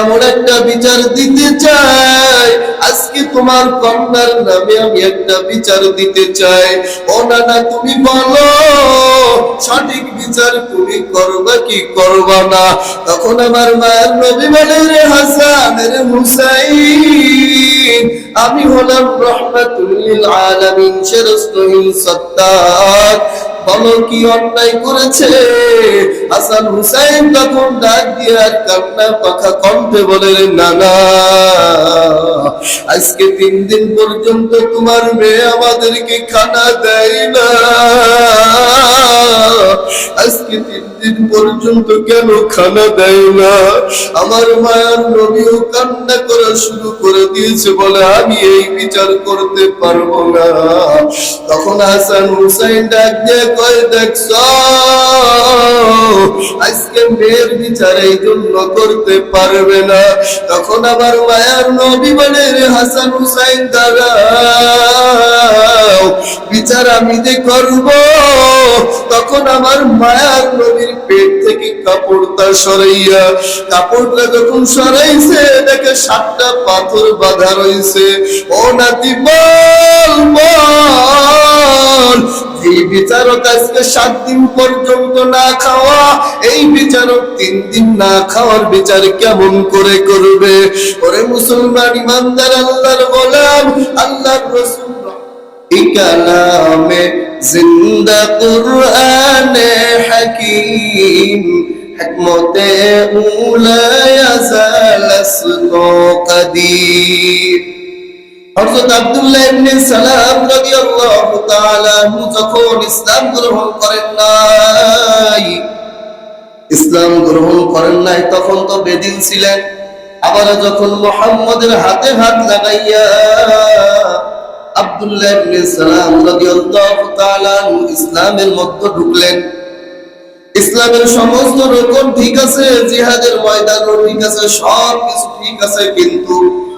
এমন একটা বিচার দিতে চাই আজকে তোমার কন্যার নামে আমি একটা বিচার দিতে চাই। ও নানা তুমি বলো, সঠিক বিচার তুমি করবা কি করবা না? তখন আমার মায়ের নবী বলে রে হাসান রে হুসাইন, আমি হলাম রহমাতুল্লিল আলামিন শেরস্তহীন সত্তার। বলো কি অন্যায় করেছে। হাসান হুসাইন তখন ডাক দিয়ে আর কান্না পাখা কণ্ঠে বলে, নানা, আজকে তিন দিন পর্যন্ত তোমার মেয়ে আমাদেরকে খানা দেয় না। আজকে তিন দিন পর্যন্ত কেন খানা দেয় না? আমার মায়ার নবীও কান্না করা শুরু করে দিয়েছে বলে আমি এই বিচার করতে পারব না। তখন হাসান হুসাইন ডাক দিয়ে কয় দেখছ? আজকে মেয়ের বিচার এই জন্য করতে পারবে না। তখন আবার মায়ার হাসান হুসাইন দাঁড়াও বিচার আমি যে করব? তখন আমার মায়ার নবীর পেট থেকে কাপড়টা সরাইয়া, কাপড়টা যখন সরাইছে, দেখে সাতটা পাথর বাঁধা রয়েছে ও নাতি, বল বল বিচারক আজকে সাত দিন পর্যন্ত না খাওয়া, এই বিচারক তিন দিন না খাওয়ার বিচার কেমন করে করবে? ওরে মুসলমান ইমানদার, আল্লাহর গোলাম, আল্লাহর রসুল। কালামে জিন্দা কুরআনে হাকিম, হিকমতে উলায়া জালাসনো কদির। আব্দুল্লাহ যখন ইসলাম গ্রহণ করেন নাই, ইসলাম গ্রহণ করেন নাই, তখন তো বেদিন ছিলেন। আবার যখন মুহাম্মদের হাতে হাত লাগাইয়া আব্দুল্লাহ ইসলামের মধ্যে ঢুকলেন। ইসলামের সমস্ত রকম ঠিক আছে, জিহাদের ময়দানও ঠিক আছে সব কিছু ঠিক আছে, কিন্তু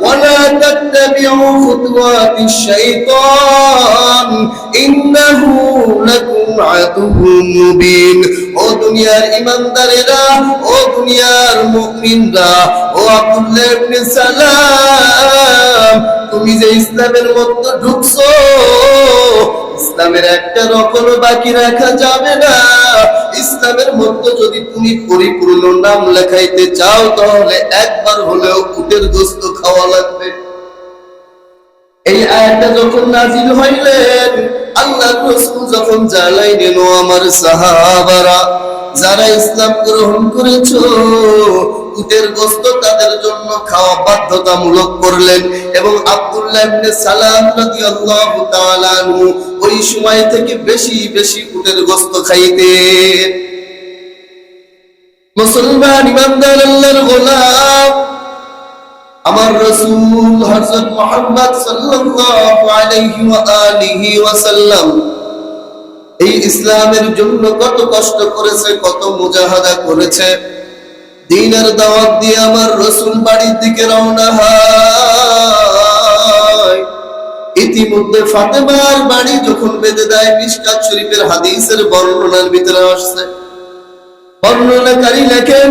ولا تتبعوا خطوات الشيطان إنه لكم عدو مبين দুনিয়ার ইমানদারেরা, ও দুনিয়ার মুমিনরা, ও আব্দুল্লাহ সালাম, তুমি যে ইসলামের মধ্যে ঢুকছো, ইসলামের একটা রকম বাকি রাখা যাবে না। ইসলামের মধ্যে যদি তুমি পরিপূর্ণ নাম লেখাইতে চাও, তাহলে একবার হলেও উটের গোস্ত খাওয়া লাগবে। এই আয়াতটা যখন নাজিল হইলেন আল্লাহ রসুল যখন জ্বালাইলেন ও আমার সাহাবারা, যারা ইসলাম গ্রহণ করেছ, উটের গোস্ত তাদের জন্য খাওয়া বাধ্যতামূলক করলেন এবং আব্দুল্লাহ ইবনে সালাম রাদিয়াল্লাহু তাআলা ওই সময় থেকে বেশি বেশি উটের গোস্ত খাইতেন। মুসলমান ইমানদার আল্লাহর গোলাম। আমার রসুল হযরত মুহাম্মদ সাল্লাল্লাহু আলাইহি ওয়া আলিহি ওয়াসাল্লাম এই ইসলামের জন্য কত কষ্ট করেছে, কত মুজাহাদা করেছে। দিনের দাওয়াত দিয়ে আমার রসুল বাড়ির দিকে রওনা হয়। ইতিমধ্যে ফাতেমার বাড়ি যখন বেঁধে দেয়, মিশকাত শরীফের হাদিসের বর্ণনার ভিতরে আসছে। বর্ণনাকারী লেখেন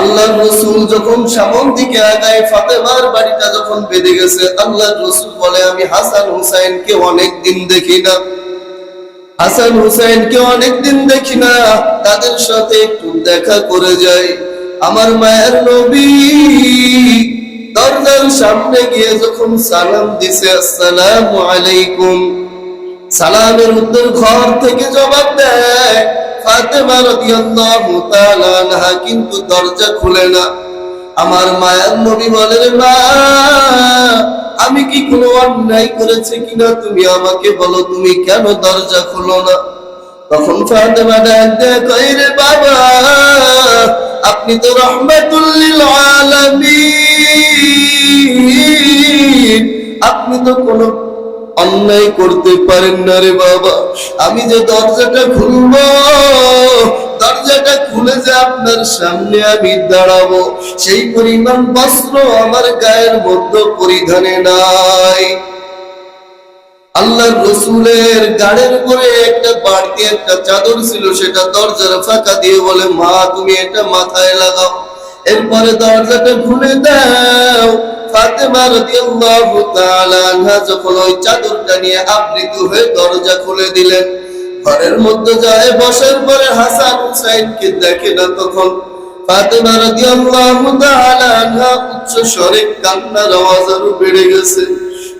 আল্লাহ রসুল যখন সামন দিকে আগায়, ফাতেমার বাড়িটা যখন বেঁধে গেছে আল্লাহ রসুল বলে, আমি হাসান হুসাইনকে অনেক দিন দেখি না। হাসান হুসাইনকে অনেকদিন দেখি না। তাদের সাথে একটু দেখা করে যাই। আমার মায়ের নবী দরজার সামনে গিয়ে যখন সালাম দিছে, আসসালামু আলাইকুম। সালামের উত্তর ঘর থেকে জবাব দেয় ফাতেমা রাদিয়াল্লাহু তাআলা আনহা কিন্তু দরজা খুলে না। আমার মায়ের নবী বলেন, মা, আমি কি কোনো অন্যায় করেছি কিনা? তুমি আমাকে বলো, তুমি কেন দরজা খুলো না? তখন ফাতেমা ডাক দেয় রে বাবা, আপনি তো রহমাতুল্লিল আলামিন। আপনি তো কোনো অন্যায় করতে পারেন না রে বাবা। আমি যে দরজাটা খুলবো, দরজাটা খুলে যে আপনার সামনে আমি দাঁড়াবো, সেই পরিমাণ বস্ত্র আমার গায়ের মধ্যে পরিধানে নাই। আল্লাহর রসুলের গাড়ের উপরে একটা বাড়তি একটা চাদর ছিল, সেটা দরজার ফাঁকা দিয়ে বলে, মা, তুমি এটা মাথায় লাগাও। এরপরে দরজাটা খুলে দাও। ফাতেমা রাদিয়াল্লাহু তাআলা আনহা যখন ওই চাদরটা নিয়ে আবৃত হয়ে দরজা খুলে দিলেন, ঘরের মধ্যে যায়, বসার পরে হাসান দেখে না তখন ফাতেমা রাদিয়াল্লাহু তাআলা আনহা উচ্চ স্বরে কান্নার আওয়াজ আরও বেড়ে গেছে।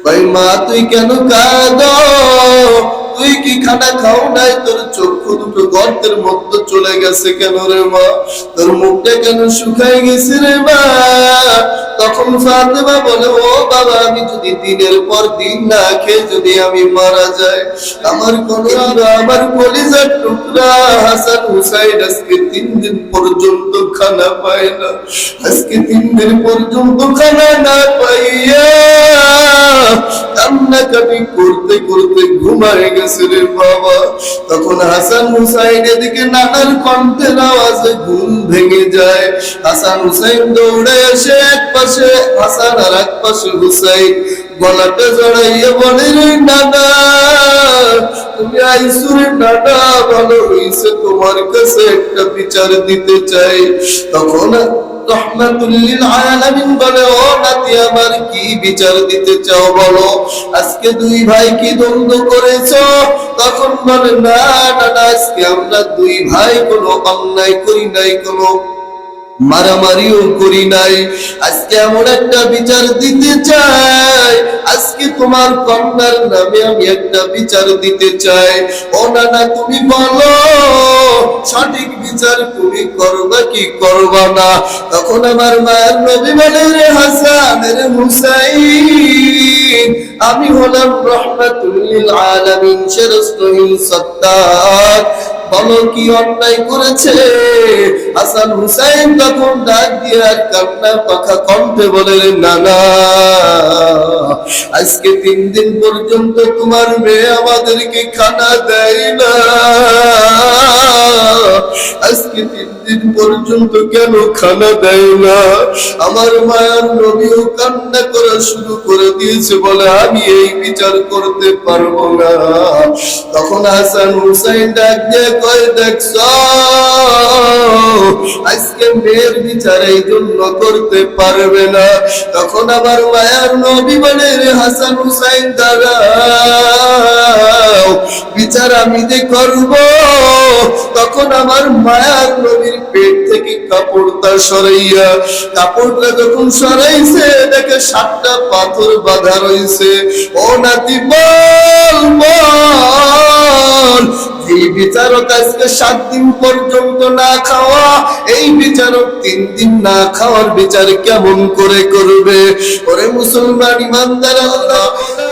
ভাই মা, তুই কেন কাঁদ? তুই কি খানা খাও নাই? তোর চক্ষু দুটো গর্তের মধ্যে চলে গেছে কেন রে মা? তোর মুখটা কেন শুকাই গেছে রে মা? তখন ফাতেমা বলে, ও বাবা, আমি যদি দিনের পর দিন না খেয়ে যদি আমি মারা যাই, আমার কোন আমার কলিজার টুকরা হাসান হুসাইন আজকে তিন দিন পর্যন্ত খানা পায় না। আজকে তিন দিন পর্যন্ত খানা না পাইয়া কান্নাকাটি করতে করতে ঘুমায় গেছে রে বাবা। তখন হাসান হুসাইন এদিকে নানার কণ্ঠের আওয়াজে ঘুম ভেঙে যায়। হাসান হুসাইন দৌড়ে এসে এক পাশে, হাসান আর এক পাশে হুসাইন। গলাটা জড়াইয়া বলে নানা তুমি ভালো তোমার কাছে একটা বিচার দিতে চাই। তখন আজকে দুই ভাই কি দ্বন্দ্ব করেছ? তখন বলে না না, আজকে আমরা দুই ভাই কোনো অন্যায় করি নাই, কোনো মারামারিও করি নাই। আজকে এমন একটা বিচার দিতে চাই। আজকে তোমার কন্যার নামে আমি একটা বিচার দিতে চাই। ও নানা, তুমি বলো, সঠিক বিচার তুমি করবা কি করবা না? তখন আমার মায়ের নবী বলে, রে হাসান, রে হুসাইন, আমি হলাম রহমাতুল্লিল আলামিন শেরস্তহীন সত্তার। বলো কি অন্যায় করেছে? হাসান হুসাইন তখন ডাক দিয়ে আর কান্না পাখা কণ্ঠে বলে নানা আজকে তিন দিন পর্যন্ত তোমার মেয়ে আমাদেরকে খানা দেয় না। আজকে তিন দিন পর্যন্ত কেন খানা দেয় না? আমার মায়ার নবীও কান্না করা শুরু করে দিয়েছে বলে আমি এই বিচার করতে পারব না। তখন হাসান হুসাইন ডাক দিয়ে আজকে মেয়ের বিচার এই জন্য করতে পারবে না। তখন আমার মায়ার হাসান হুসাইন বিচার আমি যে করব? তখন আমার মায়ার নবীর পেট থেকে কাপড়টা সরাইয়া, কাপড়টা যখন সরাইছে, দেখে সাতটা পাথর বাধা রইছে। ও নাতি বল এই বিচারক আজকে সাত দিন পর্যন্ত না খাওয়া, এই বিচারক তিন দিন না খাওয়ার বিচার কেমন করে করবে? ওরে মুসলমান ইমানদার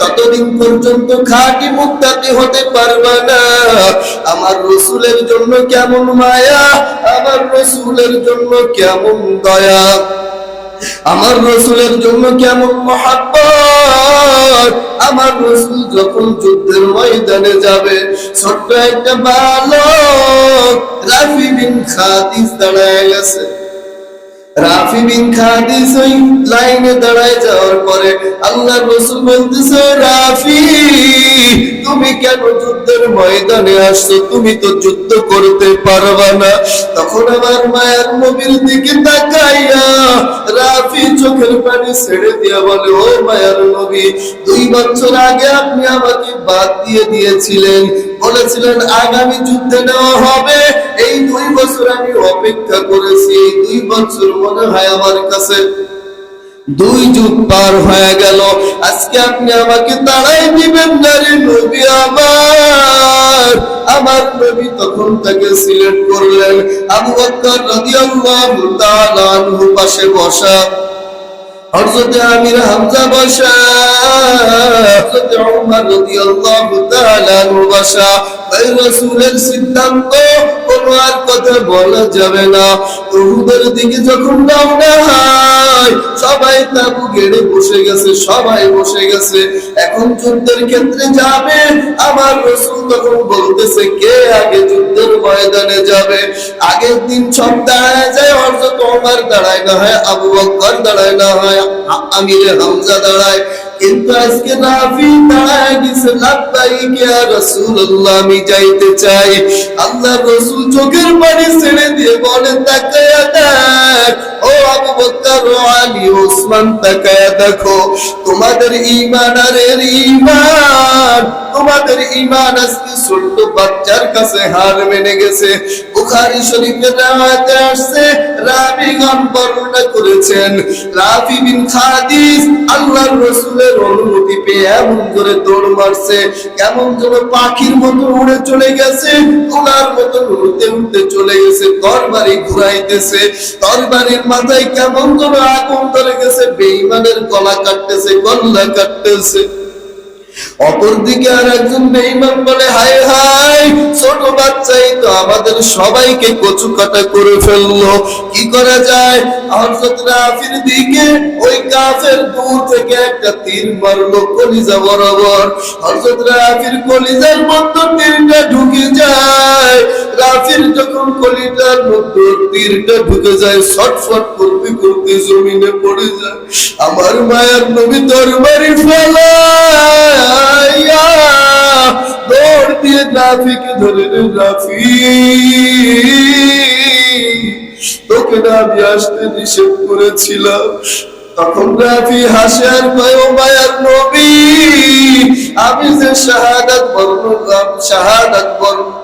ততদিন পর্যন্ত খাঁটি মুক্তাতি হতে পারবে না। আমার রসুলের জন্য কেমন মায়া, আমার রসুলের জন্য কেমন দয়া। আমার রসুলের জন্য কেমন মহাব্বত আমার রসুল যখন যুদ্ধের ময়দানে যাবে ছোট্ট একটা বালক রাফি বিন খাদিস দাঁড়ায় গেছে। রাফি বিন খাদিস ওই লাইনে দাঁড়ায় যাওয়ার পরে আল্লাহ রসুল বলতেছে, রাফি, তুমি কেন যুদ্ধের ময়দানে আসছো? তুমি তো যুদ্ধ করতে পারবা না। তখন আমার মায়ের নবীর দিকে তাকাইয়া রাফি চোখের পানি ছেড়ে দিয়া বলে, ও মায়ের নবী, দুই বছর আগে আপনি আমাকে বাদ দিয়ে দিয়েছিলেন। বলেছিলেন, আগামী যুদ্ধে নেওয়া হবে। এই দুই বছর আমি অপেক্ষা করেছি, এই দুই বছর মনে হয় আমার কাছে দুই যুগ পার হয়ে গেল। আজকে আপনি আমাকে তাড়াই দিবেন, নারী নবী আমার। আমার নবী তখন তাকে সিলেক্ট করলেন আবু বকর রাদিয়াল্লাহু তাআলা আনহু পাশে বসা। হযরত আমির হামজা বসা, হযরত উমর রাদিয়াল্লাহু তাআলা আনহু বসা। রসুলের সিদ্ধান্ত, কোনো আর কথা বলা যাবে না। দিকে যখন রওনা হয়, সবাই তাবু গেড়ে বসে গেছে, সবাই বসে গেছে। এখন যুদ্ধের ক্ষেত্রে যাবে, আমার রসুল তখন বলতেছে, কে আগে যুদ্ধের ময়দানে যাবে? আগের দিন সব দাঁড়ায় যায় হযরত ওমর দাঁড়ায় না হয়, আবু বকর দাঁড়ায় না হয়, আমিরে হামজা দাঁড়ায়। কিন্তু আজকে রাফি দাঁড়ায় গেছে যাইতে চাই। আল্লাহ রাসূল চোখের পানি ছেড়ে দিয়ে বলে তাকায়া দেখ। ও আবু বকর আলী ওসমান দেখো, তোমাদের ইমান আর ঈমান তোমাদের ঈমান আজকে ছোট্ট বাচ্চার কাছে হার মেনে গেছে। বুখারী শরীফে রাওয়াতে আসছে রাবিগণ বর্ণনা করেছেন। বিন খাদিস আল্লাহর রাসূলের অনুমতি পেয়ে এমন করে দৌড় মারছে, কেমন যেন পাখির মতো উড়ে চলে গেছে তোলার মতো উড়তে উড়তে চলে গেছে, তরবারি ঘুরাইতেছে। তরবারির মাথায় কেমন যেন আগুন ধরে গেছে, বেঈমানের গলা কাটতেছে, গল্লা কাটতেছে। অপরদিকে আর একজন বেইমান বলে, হায় হায়, ছোট বাচ্চাই তো আমাদের সবাইকে কচু কাটা করে ফেলল। কি করা যায়? দিকে ওই কাফের দূর থেকে একটা তীর মারলো কলিজা বরাবর। হযরত রাফির কলিজার মধ্যে তীরটা ঢুকে যায়। রাফির যখন কলিজার মধ্যে তীরটা ঢুকে যায়, ছটফট করতে করতে জমিনে পড়ে যায়। আমার মায়ের নবী তরবারি ফেলাইয়া দৌড় দিয়ে রাফিকে ধরে রাফি তোকে না আমি আসতে নিষেধ করেছিলাম। তখন রাফি হাসে, আর কয় মায়ার নবী, আমি যে শাহাদাত বরণ শাহাদাত বরণ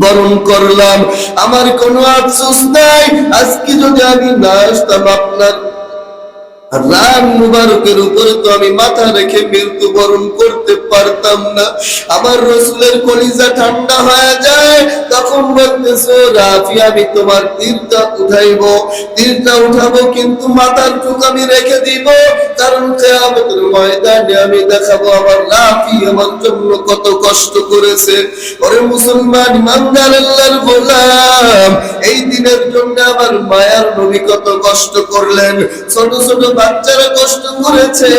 বরণ করলাম। আমার কোনো আফসোস নাই। আজকে যদি আমি না আসতাম আপনার রান মুবারকের উপরে তো আমি মাথা রেখে মৃত্যু বরণ করতে পারতাম না। আমার রসুলের কলিজা ঠান্ডা হয়ে যায়, তখন বলতেছো, রাফি, আমি তোমার তীরটা উঠাইবো। তীরটা উঠাবো কিন্তু মাথার চুক আমি রেখে দিব। কারণ কেয়ামতের ময়দানে আমি দেখাবো আমার রাফি আমার জন্য কত কষ্ট করেছে। ওরে মুসলমান গোলাম, এই দিনের জন্য আমার মায়ার নবী কত কষ্ট করলেন। ছোট ছোট বাচ্চারা কষ্ট করেছে।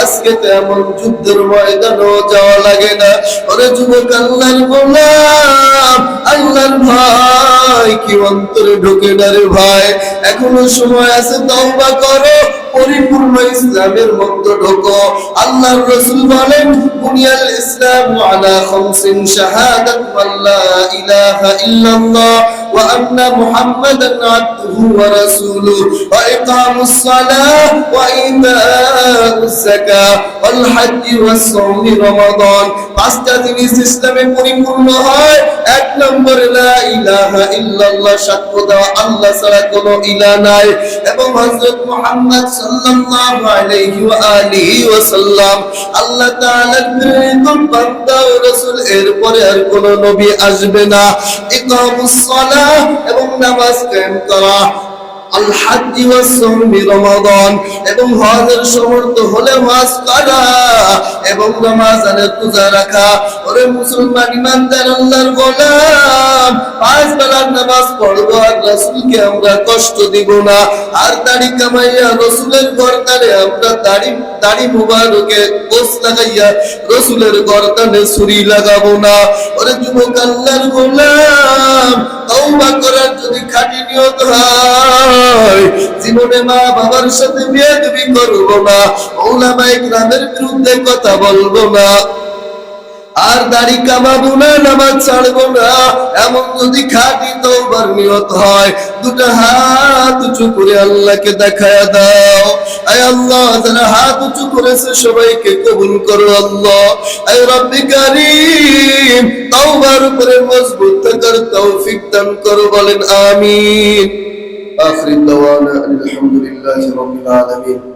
আজকে তো এমন যুদ্ধের ময়দানও যাওয়া লাগে না। ওরে যুবক, আল্লাহর গোলাম, আল্লাহর ভাই, কি অন্তরে ঢোকে না রে ভাই? এখনও সময় আছে, তওবা করো। পরিপূর্ণ ইসলামের মধ্যে ঢোকো। আল্লাহর রাসূল বলেন, বুনিয়াল ইসলাম আলা খামসিন শাহাদাত আল্লা ইলাহা ইল্লাল্লাহ ওয়া আন্না মুহাম্মাদান আবদুহু ওয়া রাসূলুহু ওয়া ইকামুস সালাহ ওয়া ইতাউস যাকাহ ওয়াল হজ্জ ওয়াস সাওম রমাদান। পাঁচটা জিনিস ইসলামে পরিপূর্ণ হয়। এক নম্বরে, লা ইলাহা ইল্লাল্লাহ সাক্ষ্য দেওয়া আল্লাহ ছাড়া কোনো ইলাহ নাই। এবং হযরত মুহাম্মদ এরপরে আর কোনো নবী আসবে না। এবং নামাজ করা এবং হলে এবং নামাজ রাখা। ওরে মুসলমান ইমানদার, আল্লাহর গোলাম। জীবনে মা বাবার সাথে বেয়াদবি করব না। ওলামা ইকরামের বিরুদ্ধে কথা বলব না। আর দাড়ি কামাবো না, নামাজ ছাড়বো না। এমন যদি খাঁটি তওবার নিয়ত হয়, দুটো হাত উঁচু করে আল্লাহকে দেখায় দাও। আয় আল্লাহ, যারা হাত উঁচু করেছে, সবাইকে কবুল করো আল্লাহ। আয় রব্বি কারীম, তওবার উপরে মজবুত থাকার তৌফিক দান করো, বলেন আমিন। আখির দাওয়ানা আলহামদুলিল্লাহি রাব্বিল আলামিন।